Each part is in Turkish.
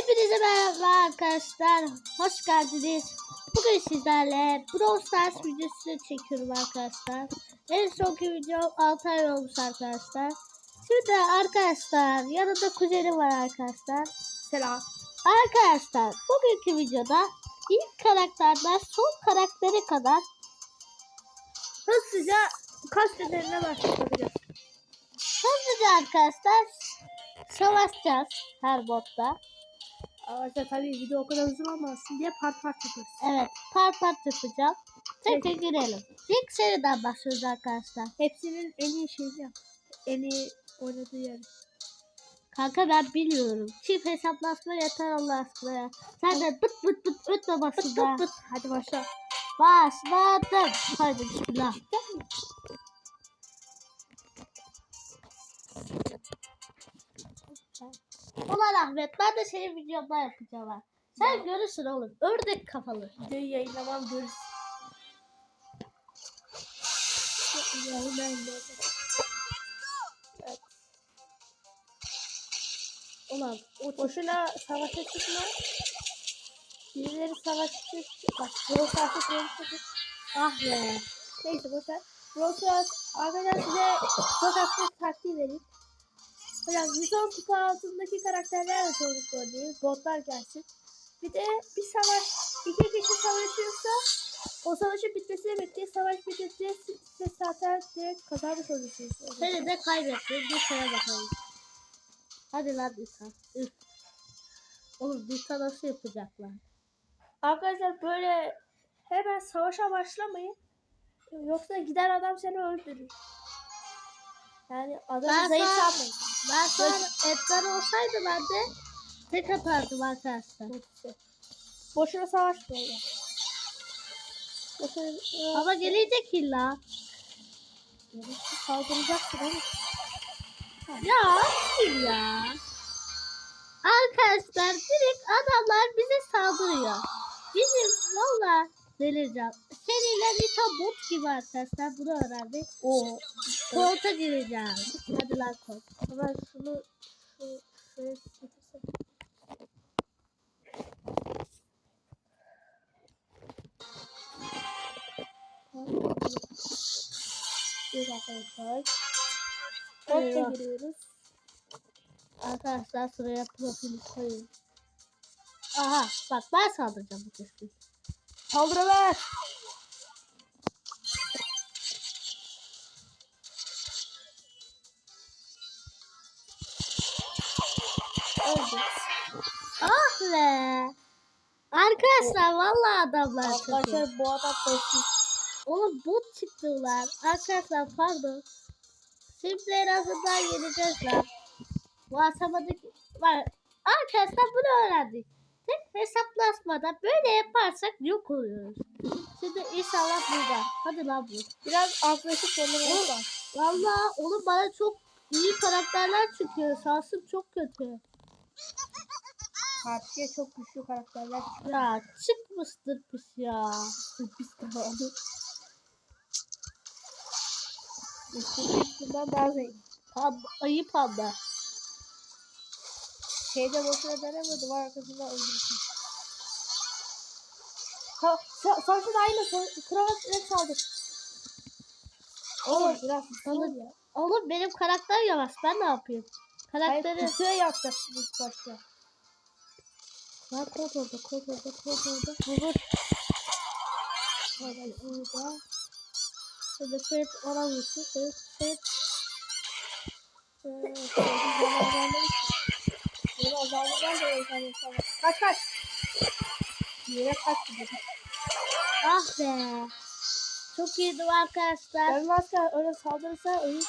Hepinize merhaba arkadaşlar. Hoş geldiniz. Bugün sizlerle Brawl Stars videosu çekiyorum arkadaşlar. En sonki video 6 ay olmuş arkadaşlar. Şimdi arkadaşlar yanımda kuzenim var arkadaşlar. Selam. Arkadaşlar bugünkü videoda ilk karakterden son karaktere kadar Hızlıca kaç nedenine başlayabiliriz. hızlıca arkadaşlar savaşacağız her botta. Arkadaşlar tabii video o kadar uzun olmasın diye part part yapıyoruz. Evet part part yapacağım. Tek tek girelim. İlk seriden başlıyoruz arkadaşlar. Hepsinin en iyi şeyini yap. En iyi oynadığı yer. Kanka ben biliyorum. Çift hesaplaşma yeter Allah aşkına ya. Sen de bıt bıt bıt ötme başında. pıt pıt. Hadi başla. Başladım. Haydi bismillah. Ulan Ahmet ben de senin videonda yapacağım. Sen görürsün oğlum. Ördek kafalı. Videoyu yayınlamam. Evet. Ulan o boşuna savaşa çıkma. Birileri savaşa çık. Bak Brawl Stars'a. Ah be. Neyse boşver. Brawl Stars arkadaşlar size çok hafif taktiği vereyim. Hocam 110 kupa altındaki karakterlerle çocuk oynayın. Botlar gelsin. Bir de bir savaş, iki kişi savaşıyorsa o savaşın bitmesini bekleyin. Savaş bitince siz zaten direkt kazanmış olursunuz. Seni de kaybettim. Bir şeye bakalım. Hadi lan Nisa. Üf. Oğlum Nisa nasıl yapacaklar? Arkadaşlar böyle hemen savaşa başlamayın. Yoksa gider adam seni öldürür. Yani Ben adamı zayıf sanmayın. Ben sonra Edgar olsaydı ben de tek atardım arkadaşlar. Boşuna savaşmayın. Boşuna Ama gelecek illa. Yarısı saldıracaksın ama. Ya kim ya? Arkadaşlar direkt adamlar bize saldırıyor. Bizim valla delireceğim. Seninle Rita bot gibi arkadaşlar bunu öğrendik. O. Kolta gireceğim. Hadi lan kol. Ben şunu şu şuraya getirsem. Bir arkadaşlar. Eyvah. giriyoruz. Arkadaşlar sıraya profili koyun. Aha bak ben saldıracağım bu kez. Saldırılar. Öldü. Ah be. Arkadaşlar vallahi adamlar. Arkadaşlar bu adam korkmuş. Oğlum bot çıktılar. Arkadaşlar pardon. Şimdi en azından yeneceğiz lan. Bu aşamadaki var. Arkadaşlar bunu öğrendik. Tek hesaplaşmada böyle yaparsak yok oluyoruz. Şimdi inşallah burada. Hadi lan bu. Biraz agresif lazım. Valla oğlum bana çok iyi karakterler çıkıyor. Şansım çok kötü. Karşıya çok güçlü karakterler çıkıyor. Ya çıkmıştır pis ya. Kazandık. Biz bundan daha zengin. Tam ayı panda. Şeyde boşuna deneme duvar arkasında öldürsün. Ha, sa savaşın aynı. Kravat direkt saldır. Oğlum biraz salın ya. Oğlum benim karakter yavaş. Ben ne yapayım? Hayır Karakteri... pusuya yapacaksınız başta. Lan kod orada, kod orada, kod orada. Vurur. Orada, orada. Şimdi Ferit ona vursun. Ferit, Ferit. Ee, Benim azalmadan da öyle Kaç kaç. Yere kaç gidiyor. Ah be. Çok iyiydi arkadaşlar. Maske öyle saldırırsa ölür.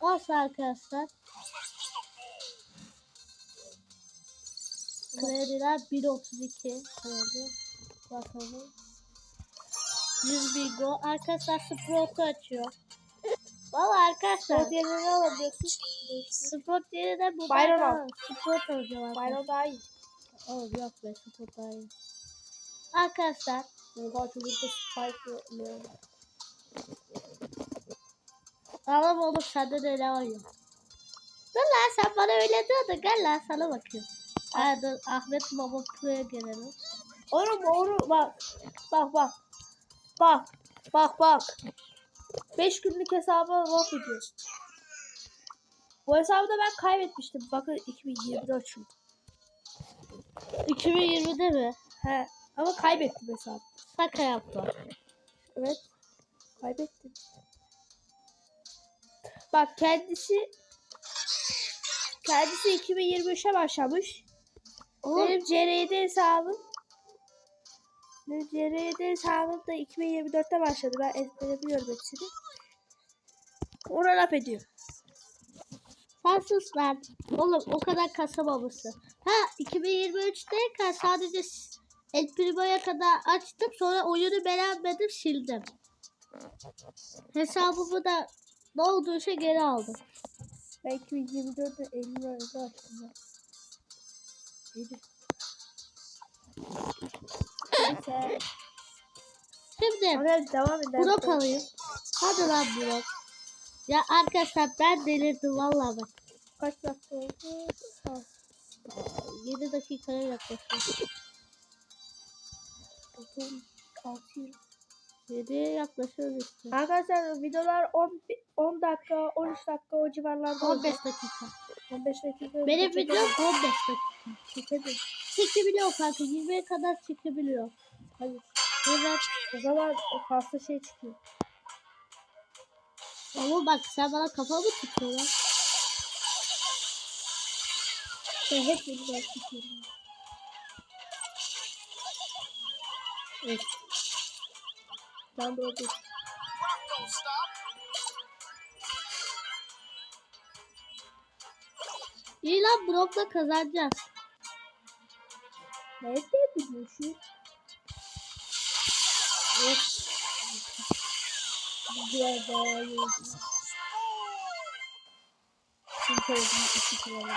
Olsun arkadaşlar. Krediler 1.32 kredi. Bakalım. 100 bingo. Arkadaşlar Sprout'u açıyor. Valla arkadaşlar. Sport yerine ne alabiliyorsun? Sport yerine bu Byron al. Sport alacağım. Bayram daha iyi. Oğlum yok be Sport daha iyi. Arkadaşlar. Oha çocukta spike oluyor. Ağlama oğlum sende de öyle oynuyor. Dur lan sen bana öyle diyordun. Gel lan sana bakıyorum. Hadi Ahmet Baba Pro'ya gelelim. Oğlum oğlum bak. Bak bak. Bak. Bak bak. 5 günlük hesabı laf ediyor. Bu hesabı da ben kaybetmiştim. Bakın 2020'de açıldı. 2020'de mi? He. Ama kaybettim hesabı. Şaka yaptı. Evet. Kaybettim. Bak kendisi kendisi 2023'e başlamış. Oğlum, Benim CR'de hesabım CR'de hesabım da 2024'te başladı. Ben ezbere biliyorum hepsini. Ona laf ediyor. sen sus lan. Oğlum o kadar kasamamışsın. Ha 2023'teyken sadece s- El Primo'ya kadar açtım. Sonra oyunu beğenmedim sildim. Hesabımı da ne olduysa geri aldım. Ben 2024'te Eylül ayında açtım. ben. Neyse. Şimdi Hadi devam edelim. Brok alayım. Hadi lan Brok. Ya arkadaşlar ben delirdim vallahi bak. Kaç dakika oldu? Al. 7 dakikaya yaklaşıyor. Dokuz, altı yıl. 7'ye yaklaşıyoruz işte. Arkadaşlar videolar 10, 10 dakika, 13 dakika o civarlarda 15 olacak. dakika. 15 dakika. Benim videom 15 dakika. Çekelim. Çekebiliyor kanka. 20'ye kadar çekebiliyor. Hadi. Evet. O zaman fazla şey çıkıyor. Ama bak sen bana kafamı tutuyorsun. Ben hep videolar çekiyorum. Evet. Ben de orada. İyi lan Brock'la kazanacağız. Nerede biliyorsun? Biraz daha iyi. Şimdi söylediğim iki kuralım.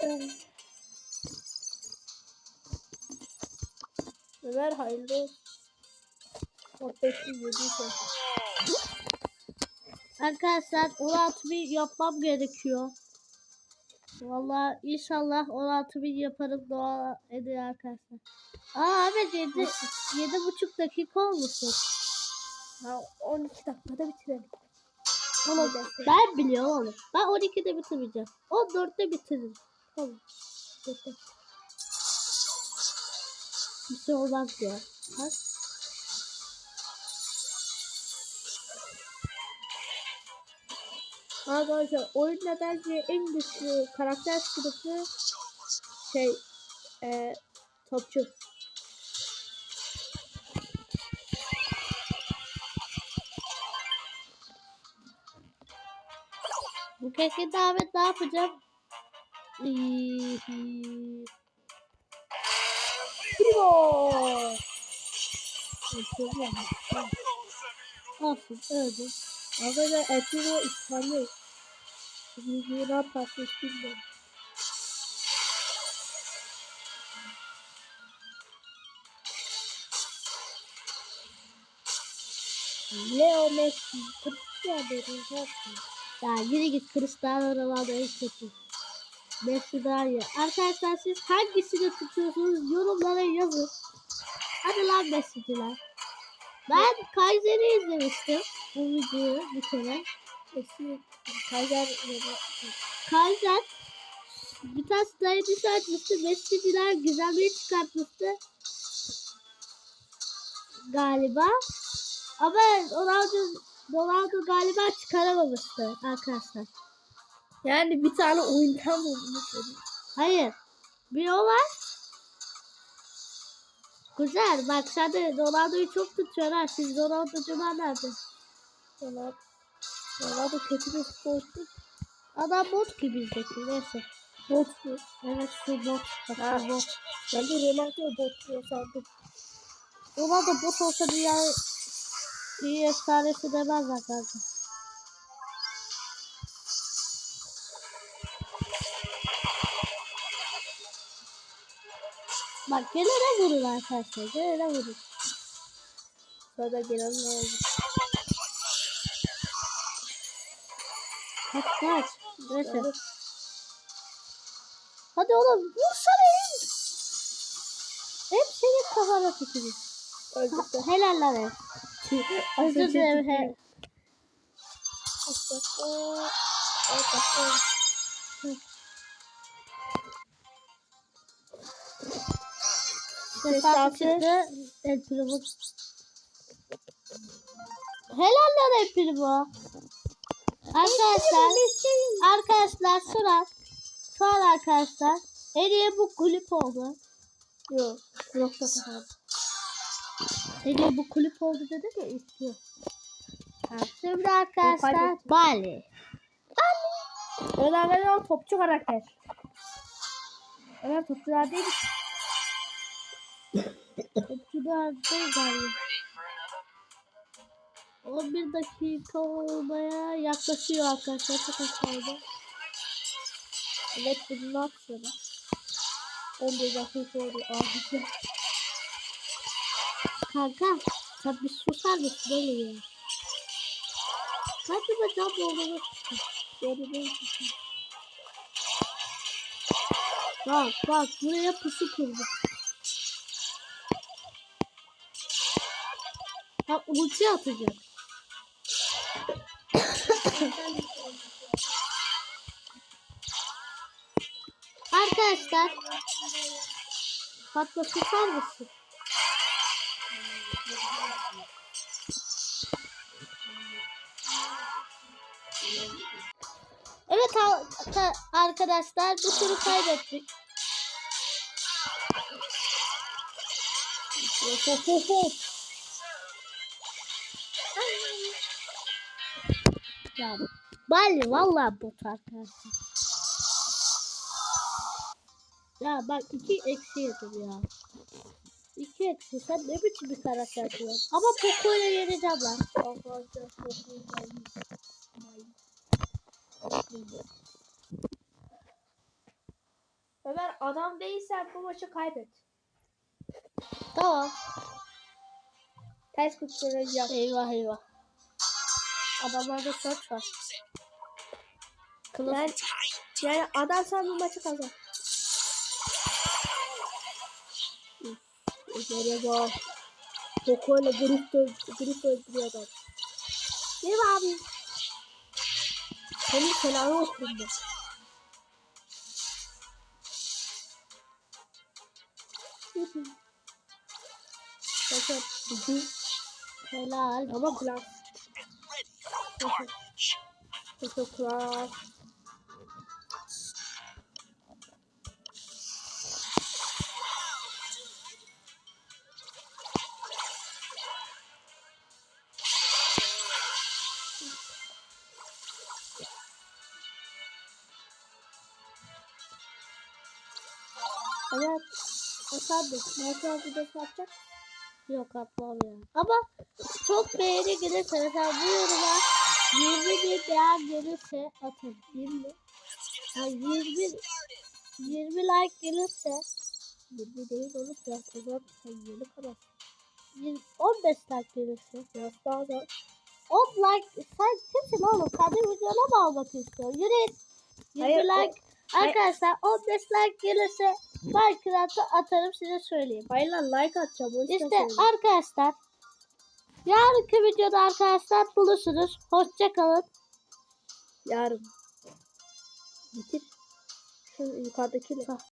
Evet. Ömer hayırlı olsun. 15 bin yedi. Arkadaşlar 16 bin yapmam gerekiyor. Vallahi inşallah 16 bin yaparım dua edin arkadaşlar. Aa evet 7, 7,5 dakika olmuşsun. Ha 12 dakikada bitirelim. Oğlum ben biliyorum oğlum. Ben 12'de bitireceğim. 14'te bitiririm. Tamam. Bekle. Bir şey olmaz diyor. Bak. Arkadaşlar oyunda bence en güçlü karakter sınıfı şey e, topçu. Bu keke davet ne yapacağım? Primo! Olsun öldüm. Bizim ne yaparsa hiç bilmiyorum. Leo Messi, Cristiano Ronaldo. Ya yine git Cristiano Ronaldo en kötü. Messi daha iyi. Arkadaşlar siz hangisini tutuyorsunuz yorumlara yazın. Hadi lan Messi'ciler. Ben Kaiser'i izlemiştim. Bu videoyu bir kere. Messi, Kaiser, Kaiser bir tane strateji açmıştı. Messi'ciler güzelliği çıkartmıştı. Galiba. Ama Ronaldo, Ronaldo galiba çıkaramamıştı arkadaşlar. Yani bir tane oyundan söyleyeyim? Hayır. Bir o var. Güzel. Bak sen de Ronaldo'yu çok tutuyorsun ha. Siz Ronaldo'cular nerede? Ronaldo, Ronaldo kötü bir sporcu. Adam bot ki bizdeki. Neyse. Bot mu? Evet şu bot. Bak Ha. bot. Ben de Ronaldo bot diyor sandım. Ronaldo bot olsa dünya iyi efsanesi demezler kanka. Bak gene de vurun arkadaşlar. Gene de vurun. Sonra gelen ne oldu? Kaç. Neyse. Hadi oğlum vursana in. Hep senin kafana tükürür. Öldük de. Helal lan hep. Özür dilerim. he. Çıktı. El Primo. Helal lan El Primo. Arkadaşlar. Arkadaşlar sıra. Şu an arkadaşlar. Hediye bu kulüp oldu. Yok. Nokta kapalı. Hediye bu kulüp oldu dedi de istiyor. Şimdi arkadaşlar kaybettim. Bali. Evet arkadaşlar topçu karakter. Evet topçular değil. Topçular değil galiba. 11 dakika olmaya yaklaşıyor arkadaşlar. Çok kaldı. Evet bundan sonra. 11 dakika oldu. Abisi. Kanka sen bir susar mısın oğlum ya? Hadi be cam için. Geri değil. Bak bak buraya pusu kurdu. Ha ulti atacak. Arkadaşlar Fatma susar mısın? Evet arkadaşlar bu turu kaybettik. Of. Ya Bali vallahi bot arkadaşlar. Ya bak iki eksi yedim ya. İki eksi sen ne biçim bir karaktersin lan? Ama Poco ile yeneceğim lan. Arkadaşlar. Ömer adam değilsen bu maçı kaybet. Tamam. Ters kurtaracağım. Eyvah eyvah. Adamlarda search var. Kılıç. Yani, yani adam sen bu maçı kazan. Üzere bak. Poco ile grip, grip öldürüyor adam. Mi abi? Senin selamı okurum ben. Bakın. Helal. Ama klas. Klas. Evet. Efendim, Minecraft videosu yapacak Yok atmam ya. Ama çok beğeni gelirse mesela bu yoruma 20 bin beğen gelirse atın. 20 ha, 20 20 like gelirse 20 değil oğlum biraz o zaman yeni kanal. 20 15 like gelirse Biraz daha da 10 like sen kimsin oğlum? Kendi videona mı almak istiyorsun? Yürü git. 20 Hayır, o- like Arkadaşlar 15 like gelirse Minecraft'ı atarım size söyleyeyim. Hayır lan like atacağım. O İşte arkadaşlar yarınki videoda arkadaşlar buluşuruz. Hoşça kalın. Yarın. Bitir. Şu?